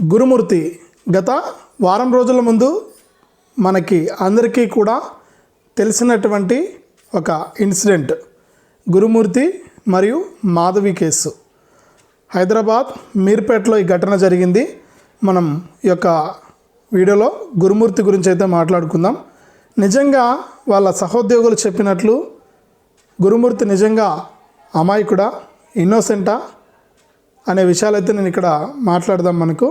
గురుమూర్తి గత వారం రోజుల ముందు మనకి అందరికీ కూడా తెలిసినటువంటి ఒక ఇన్సిడెంట్. గురుమూర్తి మరియు మాధవి కేసు. హైదరాబాద్ మీర్పేటలో ఈ ఘటన జరిగింది. మనం ఈ యొక్క వీడియోలో గురుమూర్తి గురించి అయితే మాట్లాడుకుందాం. నిజంగా వాళ్ళ సహోద్యోగులు చెప్పినట్లు గురుమూర్తి నిజంగా అమాయకుడా ఇన్నోసెంటా? అనే విషయాలైతే నేను ఇక్కడ మాట్లాడదాం మనకు.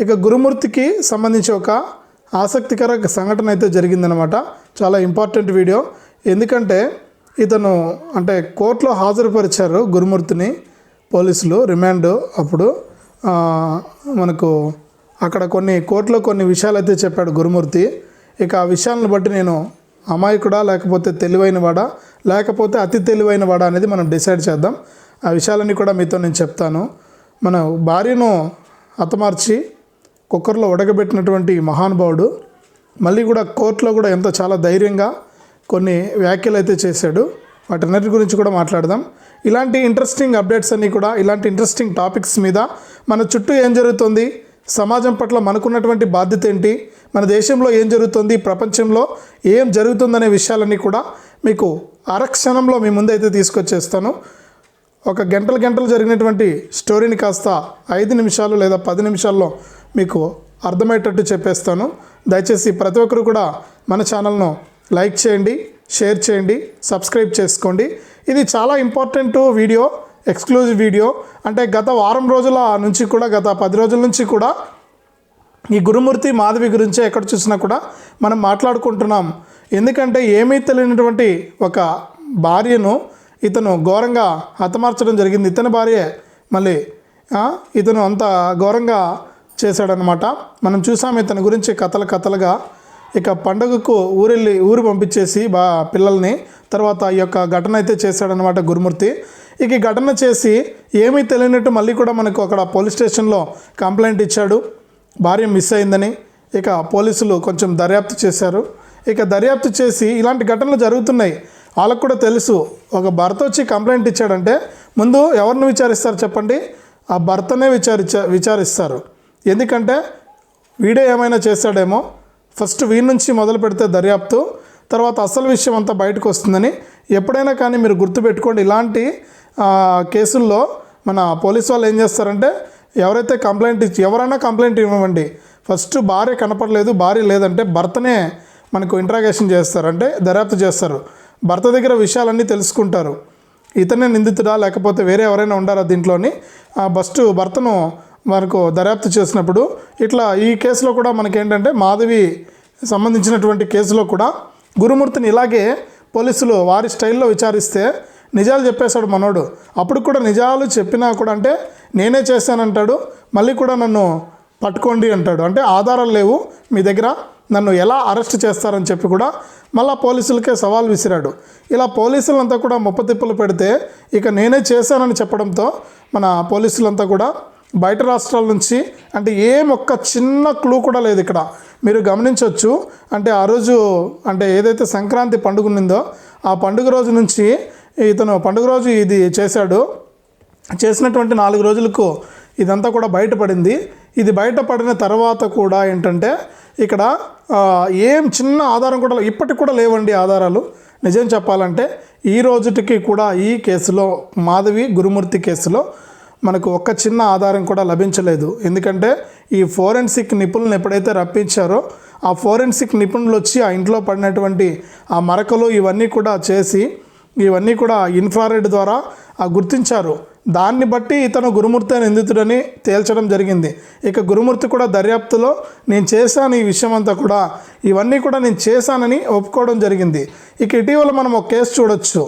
ఇక గురుమూర్తికి సంబంధించి ఒక ఆసక్తికర సంఘటన అయితే జరిగిందనమాట. చాలా ఇంపార్టెంట్ వీడియో. ఎందుకంటే ఇతను అంటే కోర్టులో హాజరుపరిచారు గురుమూర్తిని. పోలీసులు రిమాండ్ అప్పుడు మనకు అక్కడ కొన్ని కోర్టులో కొన్ని విషయాలు అయితే చెప్పాడు గురుమూర్తి. ఇక ఆ విషయాలను బట్టి నేను అమాయకుడా లేకపోతే తెలివైనవాడా లేకపోతే అతి తెలివైనవాడా అనేది మనం డిసైడ్ చేద్దాం. ఆ విషయాలన్నీ కూడా మీతో నేను చెప్తాను. మన భార్యను హతమార్చి కుక్కర్లో ఉడకబెట్టినటువంటి మహానుభావుడు మళ్ళీ కూడా కోర్టులో కూడా ఎంతో చాలా ధైర్యంగా కొన్ని వ్యాఖ్యలు అయితే చేశాడు. వాటన్నిటి గురించి కూడా మాట్లాడదాం. ఇలాంటి ఇంట్రెస్టింగ్ అప్డేట్స్ అన్నీ కూడా ఇలాంటి ఇంట్రెస్టింగ్ టాపిక్స్ మీద మన చుట్టూ ఏం జరుగుతుంది? సమాజం పట్ల మనకున్నటువంటి బాధ్యత ఏంటి? మన దేశంలో ఏం జరుగుతుంది? ప్రపంచంలో ఏం జరుగుతుందనే విషయాలన్నీ కూడా మీకు అరక్షణంలో మీ ముందైతే తీసుకొచ్చేస్తాను. ఒక గంటలు గంటలు జరిగినటువంటి స్టోరీని కాస్త ఐదు నిమిషాలు లేదా పది నిమిషాల్లో మీకు అర్థమయ్యేటట్టు చెప్పేస్తాను. దయచేసి ప్రతి ఒక్కరు కూడా మన ఛానల్ను లైక్ చేయండి షేర్ చేయండి సబ్స్క్రైబ్ చేసుకోండి. ఇది చాలా ఇంపార్టెంట్ వీడియో ఎక్స్క్లూజివ్ వీడియో. అంటే గత వారం రోజుల నుంచి కూడా గత పది రోజుల నుంచి కూడా ఈ గురుమూర్తి మాధవి గురించి ఎక్కడ చూసినా కూడా మనం మాట్లాడుకుంటున్నాం. ఎందుకంటే ఏమీ తెలియనటువంటి ఒక భార్యను ఇతను ఘోరంగా హతమార్చడం జరిగింది. ఇతని భార్యే మళ్ళీ ఇతను అంత ఘోరంగా చేశాడనమాట మనం చూసాం ఇతని గురించి కథలు కథలుగా. ఇక పండగకు ఊరెళ్ళి ఊరు పంపించేసి బా పిల్లల్ని. తర్వాత ఈ యొక్క ఘటన అయితే చేశాడనమాట గురుమూర్తి. ఇక ఘటన చేసి ఏమీ తెలియనట్టు మళ్ళీ కూడా మనకు అక్కడ పోలీస్ స్టేషన్లో కంప్లైంట్ ఇచ్చాడు. భార్య మిస్ అయిందని ఇక పోలీసులు కొంచెం దర్యాప్తు చేశారు. ఇక దర్యాప్తు చేసి ఇలాంటి ఘటనలు జరుగుతున్నాయి. వాళ్ళకు కూడా తెలుసు. ఒక భర్త వచ్చి కంప్లైంట్ ఇచ్చాడంటే ముందు ఎవరిని విచారిస్తారు చెప్పండి? ఆ భర్తనే విచారించ విచారిస్తారు. ఎందుకంటే వీడే ఏమైనా చేశాడేమో ఫస్ట్ వీడి నుంచి మొదలు పెడితే దర్యాప్తు తర్వాత అసలు విషయం అంతా బయటకు వస్తుందని ఎప్పుడైనా కానీ మీరు గుర్తుపెట్టుకోండి. ఇలాంటి కేసుల్లో మన పోలీస్ వాళ్ళు ఏం చేస్తారంటే ఎవరైతే కంప్లైంట్ ఇచ్చి ఎవరైనా కంప్లైంట్ ఇవ్వండి. ఫస్ట్ భార్య కనపడలేదు భార్య లేదంటే భర్తనే మనకు ఇంట్రాగేషన్ చేస్తారు. అంటే దర్యాప్తు చేస్తారు. భర్త దగ్గర విషయాలన్నీ తెలుసుకుంటారు. ఇతనే నిందితుడా లేకపోతే వేరే ఎవరైనా ఉండారా దీంట్లోని? ఆ ఫస్ట్ భర్తను మనకు దర్యాప్తు చేసినప్పుడు ఇట్లా ఈ కేసులో కూడా మనకేంటంటే మాధవి సంబంధించినటువంటి కేసులో కూడా గురుమూర్తిని ఇలాగే పోలీసులు వారి స్టైల్లో విచారిస్తే నిజాలు చెప్పేశాడు మనోడు. అప్పుడు కూడా నిజాలు చెప్పినా కూడా అంటే నేనే చేశానంటాడు మళ్ళీ కూడా నన్ను పట్టుకోండి అంటాడు. అంటే ఆధారాలు లేవు మీ దగ్గర. నన్ను ఎలా అరెస్ట్ చేస్తారని చెప్పి కూడా మళ్ళా పోలీసులకే సవాల్ విసిరాడు. ఇలా పోలీసులంతా కూడా ముప్పతిప్పులు పెడితే ఇక నేనే చేశానని చెప్పడంతో మన పోలీసులంతా కూడా బయట రాష్ట్రాల నుంచి అంటే ఏం ఒక్క చిన్న క్లూ కూడా లేదు ఇక్కడ. మీరు గమనించవచ్చు అంటే ఆ రోజు అంటే ఏదైతే సంక్రాంతి పండుగ ఉన్నిందో ఆ పండుగ రోజు నుంచి ఇతను పండుగ రోజు ఇది చేశాడు. చేసినటువంటి నాలుగు రోజులకు ఇదంతా కూడా బయటపడింది. ఇది బయటపడిన తర్వాత కూడా ఏంటంటే ఇక్కడ ఏం చిన్న ఆధారం కూడా ఇప్పటికి కూడా లేవండి ఆధారాలు. నిజం చెప్పాలంటే ఈ రోజుటికి కూడా ఈ కేసులో మాధవి గురుమూర్తి కేసులో మనకు ఒక్క చిన్న ఆధారం కూడా లభించలేదు. ఎందుకంటే ఈ ఫోరెన్సిక్ నిపుణులను ఎప్పుడైతే రప్పించారో ఆ ఫోరెన్సిక్ నిపుణులు వచ్చి ఆ ఇంట్లో పడినటువంటి ఆ మరకలు ఇవన్నీ కూడా చేసి ఇవన్నీ కూడా ఇన్ఫ్రారెడ్ ద్వారా ఆ గుర్తించారు. దాన్ని బట్టి ఇతను గురుమూర్తి నిందితుడని తేల్చడం జరిగింది. ఇక గురుమూర్తి కూడా దర్యాప్తులో నేను చేశాను ఈ విషయం అంతా కూడా. ఇవన్నీ కూడా నేను చేశానని ఒప్పుకోవడం జరిగింది. ఇక ఇటీవల మనం ఒక కేసు చూడొచ్చు.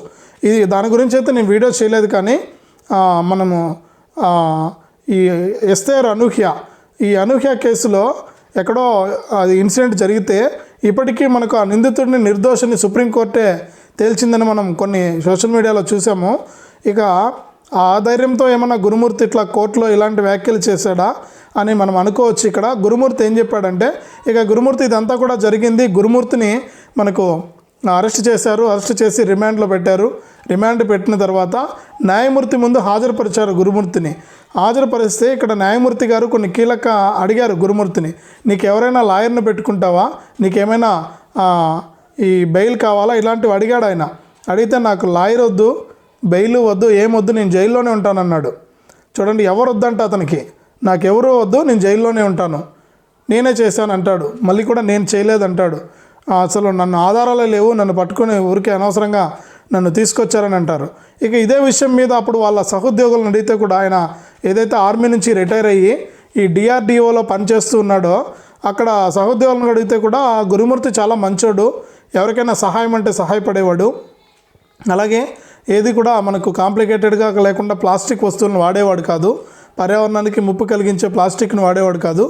ఇది దాని గురించి అయితే నేను వీడియో చేయలేదు కానీ మనము ఈ ఎస్తేర్ అనూహ్య ఈ అనూహ్య కేసులో ఎక్కడో అది ఇన్సిడెంట్ జరిగితే ఇప్పటికీ మనకు ఆ నిందితుడిని నిర్దోషిని సుప్రీంకోర్టే తేల్చిందని మనం కొన్ని సోషల్ మీడియాలో చూసాము. ఇక ఆ ధైర్యంతో ఏమన్నా గురుమూర్తి ఇట్లా కోర్టులో ఇలాంటి వ్యాఖ్యలు చేశాడా అని మనం అనుకోవచ్చు ఇక్కడ. గురుమూర్తి ఏం చెప్పాడంటే ఇక గురుమూర్తి ఇదంతా కూడా జరిగింది గురుమూర్తిని మనకు అరెస్ట్ చేశారు అరెస్ట్ చేసి రిమాండ్లో పెట్టారు. రిమాండ్ పెట్టిన తర్వాత న్యాయమూర్తి ముందు హాజరుపరిచారు గురుమూర్తిని. హాజరుపరిస్తే ఇక్కడ న్యాయమూర్తి గారు కొన్ని కీలక అడిగారు గురుమూర్తిని. నీకు ఎవరైనా లాయర్ని పెట్టుకుంటావా? నీకేమైనా ఈ బెయిల్ కావాలా? ఇలాంటివి అడిగాడు ఆయన. అడిగితే నాకు లాయర్ వద్దు బెయిల్ వద్దు ఏమొద్దు నేను జైల్లోనే ఉంటానన్నాడు. చూడండి ఎవరు వద్దంట అతనికి నాకెవరూ వద్దు నేను జైల్లోనే ఉంటాను. నేనే చేశాను అంటాడు. మళ్ళీ కూడా నేను చేయలేదు అంటాడు అసలు నన్ను ఆధారాలు లేవు నన్ను పట్టుకుని ఊరికే అనవసరంగా నన్ను తీసుకొచ్చారని అంటారు. ఇక ఇదే విషయం మీద అప్పుడు వాళ్ళ సహోద్యోగులను అడిగితే కూడా ఆయన ఏదైతే ఆర్మీ నుంచి రిటైర్ అయ్యి ఈ డిఆర్డిఓలో పనిచేస్తూ ఉన్నాడో అక్కడ సహోద్యోగులను అడిగితే కూడా ఆ గురుమూర్తి చాలా మంచోడు. ఎవరికైనా సహాయం అంటే సహాయపడేవాడు. అలాగే ఏది కూడా మనకు కాంప్లికేటెడ్గా లేకుండా ప్లాస్టిక్ వస్తువులను వాడేవాడు కాదు. పర్యావరణానికి ముప్పు కలిగించే ప్లాస్టిక్ను వాడేవాడు కాదు.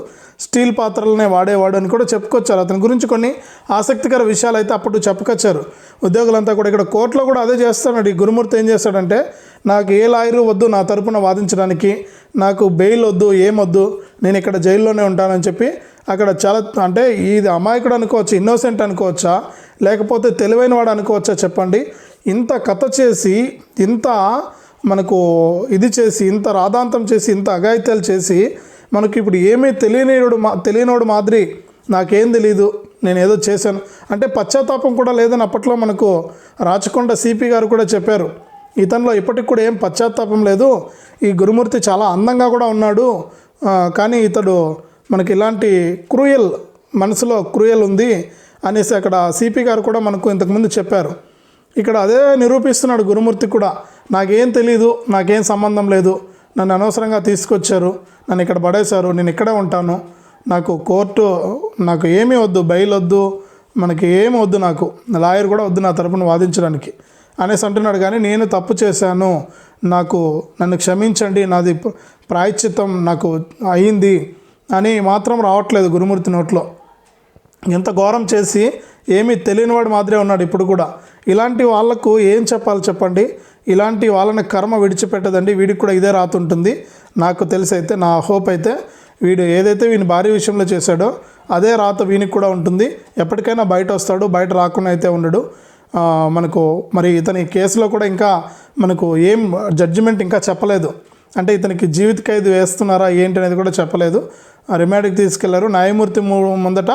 స్టీల్ పాత్రలనే వాడేవాడు అని కూడా చెప్పుకొచ్చారు. అతని గురించి కొన్ని ఆసక్తికర విషయాలు అయితే అప్పుడు చెప్పుకొచ్చారు. ఉద్యోగులంతా కూడా ఇక్కడ కోర్టులో కూడా అదే చేస్తున్నాడు. ఈ గురుమూర్తి ఏం చేస్తాడంటే నాకు ఏ లాయరు వద్దు నా తరపున వాదించడానికి. నాకు బెయిల్ వద్దు ఏమొద్దు నేను ఇక్కడ జైల్లోనే ఉంటానని చెప్పి అక్కడ చాలా అంటే ఇది అమాయకుడు అనుకోవచ్చు ఇన్నోసెంట్ అనుకోవచ్చా లేకపోతే తెలివైన వాడు అనుకోవచ్చా చెప్పండి. ఇంత కథ చేసి ఇంత మనకు ఇది చేసి ఇంత రాధాంతం చేసి ఇంత అఘాయిత్యాలు చేసి మనకి ఇప్పుడు ఏమీ తెలియనిడు మా తెలియనోడు మాదిరి నాకేం తెలీదు నేను ఏదో చేశాను. అంటే పశ్చాత్తాపం కూడా లేదని అప్పట్లో మనకు రాచకొండ సిపి గారు కూడా చెప్పారు. ఇతనిలో ఇప్పటికి కూడా ఏం పశ్చాత్తాపం లేదు. ఈ గురుమూర్తి చాలా అందంగా కూడా ఉన్నాడు. కానీ ఇతడు మనకి ఇలాంటి క్రూయల్ మనసులో క్రూయల్ ఉంది అనేసి అక్కడ సిపి గారు కూడా మనకు ఇంతకుముందు చెప్పారు. ఇక్కడ అదే నిరూపిస్తున్నాడు గురుమూర్తి కూడా. నాకేం తెలీదు నాకేం సంబంధం లేదు. నన్ను అనవసరంగా తీసుకొచ్చారు నన్ను ఇక్కడ పడేశారు నేను ఇక్కడే ఉంటాను. నాకు కోర్టు నాకు ఏమీ వద్దు బెయిల్ వద్దు మనకి ఏమి వద్దు నాకు. లాయర్ కూడా వద్దు నా తరపున వాదించడానికి. అనేసి అంటున్నాడు కానీ నేను తప్పు చేశాను. నాకు నన్ను క్షమించండి నాది ప్రాయశ్చిత్తం నాకు అయింది అని మాత్రం రావట్లేదు గురుమూర్తి నోట్లో. ఎంత ఘోరం చేసి ఏమీ తెలియనివాడు మాదిరే ఉన్నాడు ఇప్పుడు కూడా. ఇలాంటి వాళ్ళకు ఏం చెప్పాలి చెప్పండి? ఇలాంటి వాళ్ళని కర్మ విడిచిపెట్టదండి. వీడికి కూడా ఇదే రాతుంటుంది నాకు తెలిసి అయితే నా హోప్ అయితే వీడు ఏదైతే వీని భారీ విషయంలో చేశాడో అదే రాత వీనికి కూడా ఉంటుంది. ఎప్పటికైనా బయట వస్తాడు బయట రాకుండా అయితే ఉండడు. మనకు మరి ఇతని కేసులో కూడా ఇంకా మనకు ఏం జడ్జిమెంట్ ఇంకా చెప్పలేదు. అంటే ఇతనికి జీవిత ఖైదు వేస్తున్నారా ఏంటి అనేది కూడా చెప్పలేదు. రిమాండ్కి తీసుకెళ్ళారు. న్యాయమూర్తి ముందట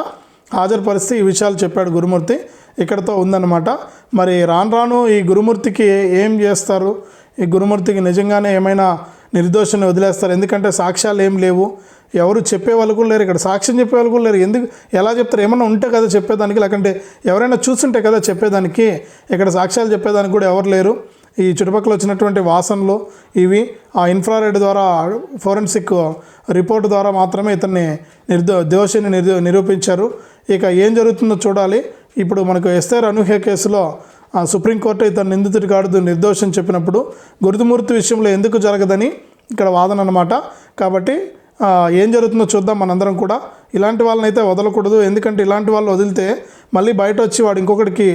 హాజరుపరిస్తే ఈ విషయాలు చెప్పాడు గురుమూర్తి. ఇక్కడతో ఉందన్నమాట. మరి రాను రాను ఈ గురుమూర్తికి ఏం చేస్తారు? ఈ గురుమూర్తికి నిజంగానే ఏమైనా నిర్దోషాన్ని వదిలేస్తారు? ఎందుకంటే సాక్ష్యాలు ఏం లేవు. ఎవరు చెప్పేవాళ్ళు కూడా లేరు. ఇక్కడ సాక్ష్యం చెప్పేవాళ్ళు కూడా లేరు. ఎందుకు? ఎలా చెప్తారు? ఏమన్నా ఉంటే కదా చెప్పేదానికి లేకంటే ఎవరైనా చూస్తుంటే కదా చెప్పేదానికి. ఇక్కడ సాక్ష్యాలు చెప్పేదానికి కూడా ఎవరు లేరు. ఈ చుట్టుపక్కల వచ్చినటువంటి వాసనలు ఇవి ఆ ఇన్ఫ్రారెడ్ ద్వారా ఫోరెన్సిక్ రిపోర్ట్ ద్వారా మాత్రమే ఇతన్ని నిర్దో దోషిని నిర్దో నిరూపించారు. ఇక ఏం జరుగుతుందో చూడాలి. ఇప్పుడు మనకు ఎస్ఆర్ అనూహ్య కేసులో సుప్రీంకోర్టు ఇతను నిందితుడి కాదు నిర్దోషం చెప్పినప్పుడు గురుతుమూర్తి విషయంలో ఎందుకు జరగదని ఇక్కడ వాదన అనమాట కాబట్టి ఏం జరుగుతుందో చూద్దాం మనందరం కూడా. ఇలాంటి వాళ్ళని అయితే వదలకూడదు. ఎందుకంటే ఇలాంటి వాళ్ళు వదిలితే మళ్ళీ బయట వచ్చి వాడు ఇంకొకటికి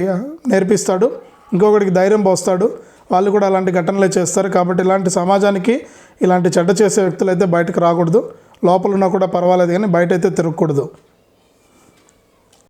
నేర్పిస్తాడు ఇంకొకటికి ధైర్యం పోస్తాడు. వాళ్ళు కూడా అలాంటి ఘటనలే చేస్తారు. కాబట్టి ఇలాంటి సమాజానికి ఇలాంటి చెడ్డ చేసే వ్యక్తులు అయితే బయటకు రాకూడదు. లోపల ఉన్నా కూడా పర్వాలేదు కానీ బయట అయితే తిరగకూడదు.